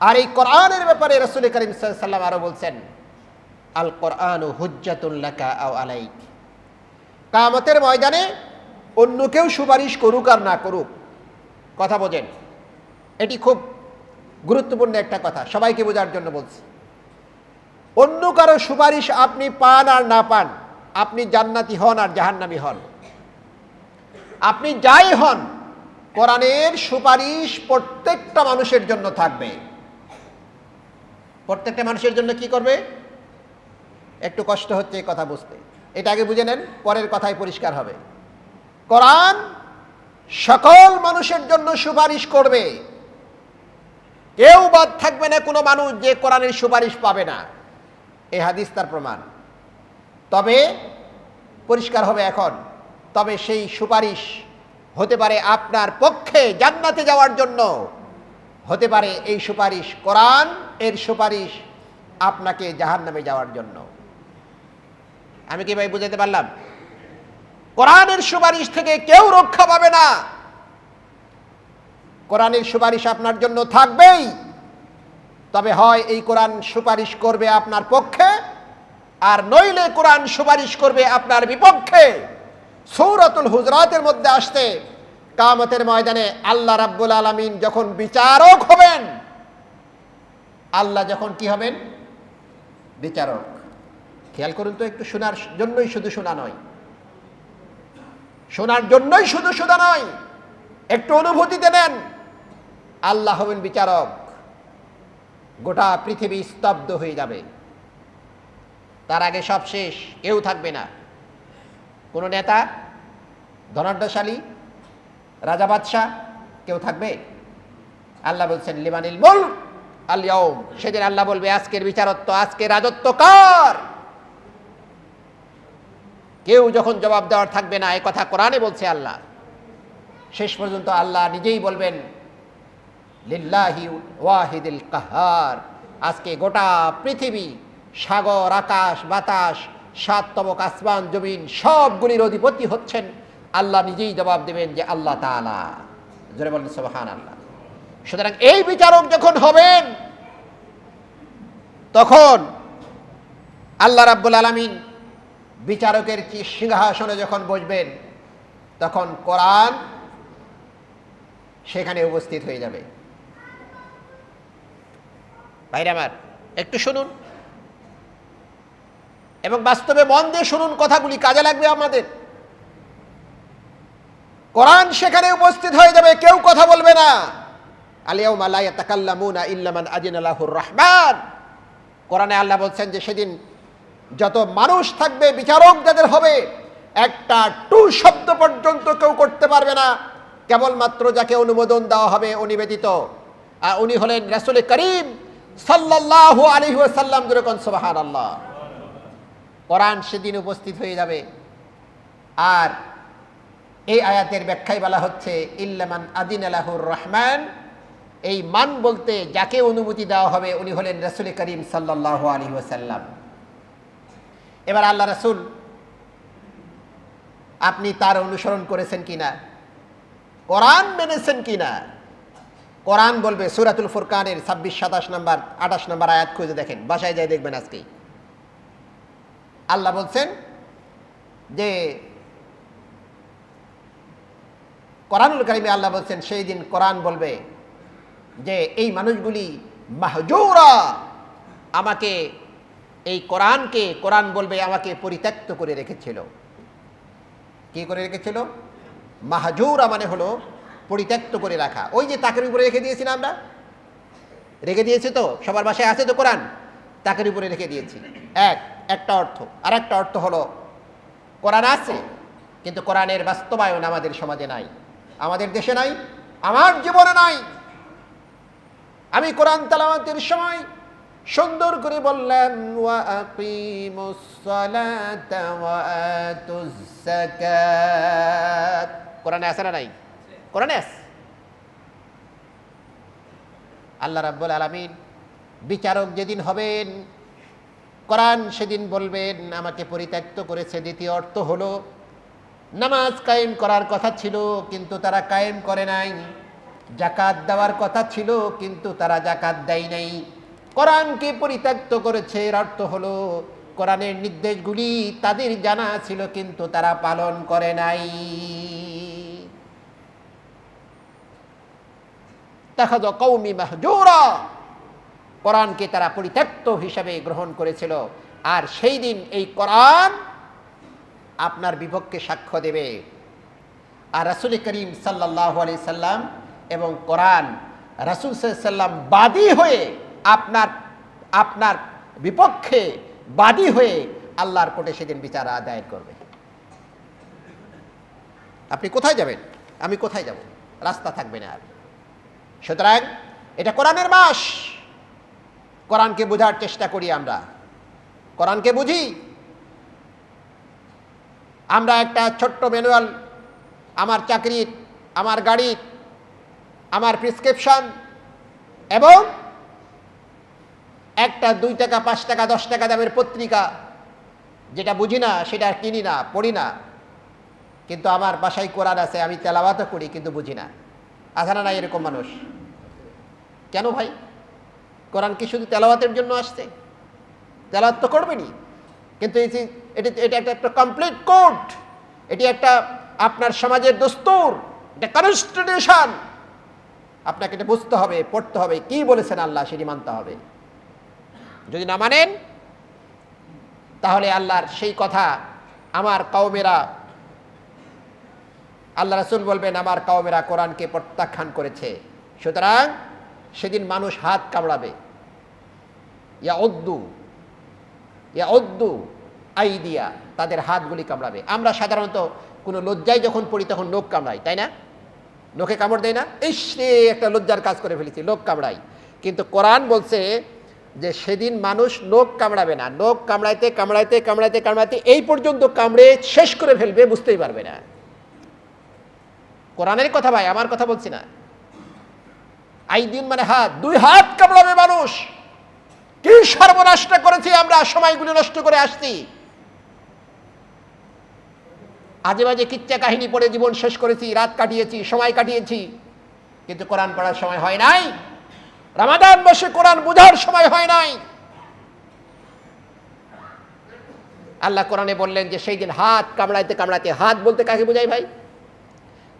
আর এই কোরআনের ব্যাপারে রসুল করিম সাল্লাম আরও বলছেন আল কোরআন আলাইক। কামতের ময়দানে অন্য কেউ সুপারিশ করুক আর না করুক, কথা বোঝেন। এটি খুব গুরুত্বপূর্ণ একটা কথা, সবাইকে বোঝার জন্য বলছি। অন্য কারও সুপারিশ আপনি পান আর না পান, আপনি জান্নাতি হন আর জাহান্নামি হন। আপনি যাই হন, কোরআনের সুপারিশ প্রত্যেকটা মানুষের জন্য থাকবে। প্রত্যেকটা মানুষের জন্য কি করবে? একটু কষ্ট হচ্ছে কথা বুঝতে। এটা আগে বুঝে নেন, পরের কথাই পরিষ্কার হবে। কোরআন সকল মানুষের জন্য সুপারিশ করবে। কেউ বাদ থাকবে না, কোনো মানুষ যে কোরআনের সুপারিশ পাবে না। এ হাদিস তার প্রমাণ। তবে পরিষ্কার হবে এখন। তবে সেই সুপারিশ হতে পারে আপনার পক্ষে জান্নাতে যাওয়ার জন্য। হতে পারে এই সুপারিশ কোরআন, এর সুপারিশ আপনাকে জাহান্নামে যাওয়ার জন্য। আমি কি ভাই বুঝাতে পারলাম? কোরআনের সুপারিশ থেকে কেউ রক্ষা পাবে না। কোরআনের সুপারিশ আপনার জন্য থাকবেই। তবে হয় এই কোরআন সুপারিশ করবে আপনার পক্ষে, আর নইলে কোরআন সুপারিশ করবে আপনার বিপক্ষে। সৌরতুল হুজরাতের মধ্যে আসতে কামতের ময়দানে আল্লাহ রাব্বুল আলমিন যখন বিচারক হবেন, আল্লাহ যখন কি হবেন? বিচারক। খেয়াল করুন তো, একটু শোনার জন্যই শুধু শোনা নয়। শোনার জন্যই শুধু শোনা নয়, একটু অনুভূতিতে নেন আল্লাহ হবেন বিচারক। গোটা পৃথিবী স্তব্ধ হয়ে যাবে। তার আগে সব শেষ, কেউ থাকবে না। কোনো নেতা ধনাঢ্যশালী রাজা বাদশাহ, কেউ থাকবে? আল্লাহ বলছেন, লিমানিল মুল আলিয়ম সেদিন আল্লাহ বলবে, আজকের বিচারত্ব আজকে রাজত্ব কার? কেউ যখন জবাব দেওয়ার থাকবে না, এ কথা কোরআনে বলছে আল্লাহ। শেষ পর্যন্ত আল্লাহ নিজেই বলবেন, লিল্লাহি ওয়াহিদুল কাহার। আজকে গোটা পৃথিবী, সাগর, আকাশ, বাতাস, সাত তবক, আসমান, জমিন, সবগুলির অধিপতি হচ্ছেন। আল্লাহ নিজেই জবাব দেবেন যে আল্লাহ তাআলা। জোরে বলেন আল্লাহ সুতরাং এই বিচারক যখন হবেন, তখন আল্লাহ রাব্বুল আলামিন বিচারকের কি সিংহাসনে যখন বসবেন, তখন কোরআন সেখানে উপস্থিত হয়ে যাবে। ভাইরা আমার, একটু শুনুন। এবং বাস্তবে মন দিয়ে শুনুন কথাগুলি, কাজে লাগবে আমাদের। কোরআন সেখানে উপস্থিত হয়ে যাবে, কেউ কথা বলবে না। রহমান। কোরআনে আল্লাহ বলছেন যে সেদিন যত মানুষ থাকবে, বিচারক যাদের হবে, একটা টু শব্দ পর্যন্ত কেউ করতে পারবে না। কেবলমাত্র যাকে অনুমোদন দেওয়া হবে উনি ব্যতীত। আর উনি হলেন রাসুল করিম সাল্লাল্লাহু আলাইহি ওয়াসাল্লাম যেরকম সুবহান আল্লাহ কোরআন সেদিন উপস্থিত হয়ে যাবে। আর এই আয়াতের ব্যাখ্যায় বলা হচ্ছে, ইল্লামান আদিন আলাহুর রহমান। এই মান বলতে যাকে অনুমতি দেওয়া হবে, উনি হলেন রসুল করিম সাল্লাহ আলী ওসাল্লাম এবার আল্লাহ রসুল, আপনি তার অনুসরণ করেছেন কিনা? কোরআন মেনেছেন কিনা? কোরআন বলবে, সুরাতুল ফুরকানের ছাব্বিশ, সাতাশ নম্বর, আঠাশ নম্বর আয়াত খুঁজে দেখেন, বাসায় যাই দেখবেন আজকেই। আল্লাহ বলছেন যে কোরআনুল কারিমে আল্লাহ বলছেন, সেই দিন কোরআন বলবে যে, এই মানুষগুলি মাহজৌরা, আমাকে এই কোরআনকে, কোরআন বলবে, আমাকে পরিত্যক্ত করে রেখেছিল। কি করে রেখেছিল? মাহজৌরা মানে হলো পরিত্যক্ত করে রাখা। ওই যে তাকের উপরে রেখে দিয়েছি না আমরা? রেখে দিয়েছি তো? সবার বাসায় আছে তো কোরআন? তাকের উপরে রেখে দিয়েছি। এক, একটা অর্থ। আর একটা অর্থ হলো, কোরআন আছে, কিন্তু কোরআনের বাস্তবায়ন আমাদের সমাজে নাই। আমাদের দেশে নাই, আমার জীবনে নাই। আমি কোরআন তালামাতের সময় সুন্দর করে ওয়া কোরআনে আছে না নাই? কোরআনে আছে। আল্লাহ রাব্বুল আলামিন বিচারক যেদিন হবেন, কোরআন সেদিন বলবেন, আমাকে পরিত্যক্ত করেছে। দ্বিতীয় অর্থ হলো নামাজ কায়েম করার কথা ছিল, কিন্তু তারা কায়েম করে নাই। জাকাত দেওয়ার কথা ছিল, কিন্তু তারা জাকাত দেয় নাই। কোরআনকে পরিত্যক্ত করেছে, এর অর্থ হলো, কোরআনের নির্দেশগুলি তাদের জানা ছিল, কিন্তু তারা পালন করে নাই। দেখা কৌমি মাহজুরা, কোরআনকে তারা পরিত্যক্ত হিসাবে গ্রহণ করেছিল। আর সেই দিন এই কোরআন আপনার বিপক্ষে সাক্ষ্য দেবে। আর রাসুল করিম সাল্লাহ আলি সাল্লাম এবং কোরআন রাসুল সাল্লাম বাদী হয়ে আপনার আপনার বিপক্ষে বাদী হয়ে আল্লাহর কোর্টে সেদিন বিচার আদায় করবে। আপনি কোথায় যাবেন? আমি কোথায় যাব? রাস্তা থাকবে না আর। সুতরাং এটা কোরআনের মাস। কোরআনকে বোঝার চেষ্টা করি আমরা। কোরআনকে বুঝি। আমরা একটা ছোট্ট ম্যানুয়াল আমার চাকরির আমার গাড়ির আমার প্রেসক্রিপশন এবং একটা দুই টাকা, পাঁচ টাকা, দশ টাকা দামের পত্রিকা, যেটা বুঝি না, সেটা কিনি না, পড়ি না। কিন্তু আমার বাসায় কোরআন আছে, আমি তেলাওয়াতও করি, কিন্তু বুঝি না। আধারা নাই এরকম মানুষ? কেন ভাই? কোরআন কি শুধু তেলাওয়াতের জন্য আসছে? তেলাওয়াত তো করবেনি কিন্তু এটি, এটা একটা একটা কমপ্লিট কোড এটি একটা আপনার সমাজের দস্তুর, এটা কনস্টিটিউশন আপনাকে এটা বুঝতে হবে, পড়তে হবে, কি বলেছেন আল্লাহ সেটি মানতে হবে। যদি না মানেন, তাহলে আল্লাহর সেই কথা আমার কাউমেরা আল্লাহ রাসুল বলবেন, আমার কাউমেরা কোরআনকে প্রত্যাখ্যান করেছে। সুতরাং সেদিন মানুষ হাত কামড়াবে। ইয়া উদ্দু ইয়া উদ্দু আইদিয়া, তাদের হাতগুলি কামড়াবে। আমরা সাধারণত কোনো লজ্জায় যখন পড়ি তখন লোক কামড়াই, তাই না? লোকে কামড় দেয় না? ইস রে, একটা লজ্জার কাজ করে ফেলেছি লোক কামড়াই। কিন্তু কোরআন বলছে যে সেদিন মানুষ নোক কামড়াবে না। নোক কামড়াইতে কামড়াইতে কামড়াইতে কামড়াইতে এই পর্যন্ত কামড়ে শেষ করে ফেলবে, বুঝতেই পারবে না। কোরআনের কথা ভাই, আমার কথা বলছি না। আইদিন মানে হাত, দুই হাত কামড়াবে মানুষ। কি সর্বনাশটা করেছি আমরা? সময়গুলো নষ্ট করে আসছি। আজে বাজে কিচ্ছা কাহিনী পড়ে জীবন শেষ করেছি, রাত কাটিয়েছি, সময় কাটিয়েছি। কিন্তু কোরআন পড়ার সময় হয় নাই। রামাদান বসে কোরআন বোঝার সময় হয় নাই। আল্লাহ কোরআনে বললেন যে, সেই দিন হাত কামড়াইতে কামড়াইতে, হাত বলতে কাকে বোঝাই ভাই?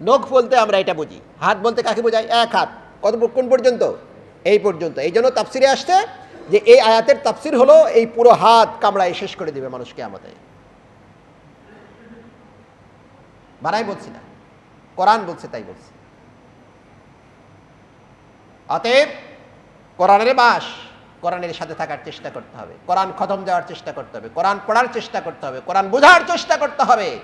নখ বলতে আমরা এটা বুঝি। হাত বলতে কাকে বোঝাই এক হাত। কত কোন পর্যন্ত? এই পর্যন্ত। এই জন্য তাপসিরে আসছে যে এই আয়াতের তাফসির হলো এই পুরো হাত কামড়ায় শেষ করে দিবে মানুষকে আমাদের বানাই বলছি না। কোরআন বলছে তাই বলছে। অতএব কোরআনের বাস কোরআনের সাথে থাকার চেষ্টা করতে হবে। কোরআন খতম দেওয়ার চেষ্টা করতে হবে। কোরআন পড়ার চেষ্টা করতে হবে। কোরআন বোঝার চেষ্টা করতে হবে।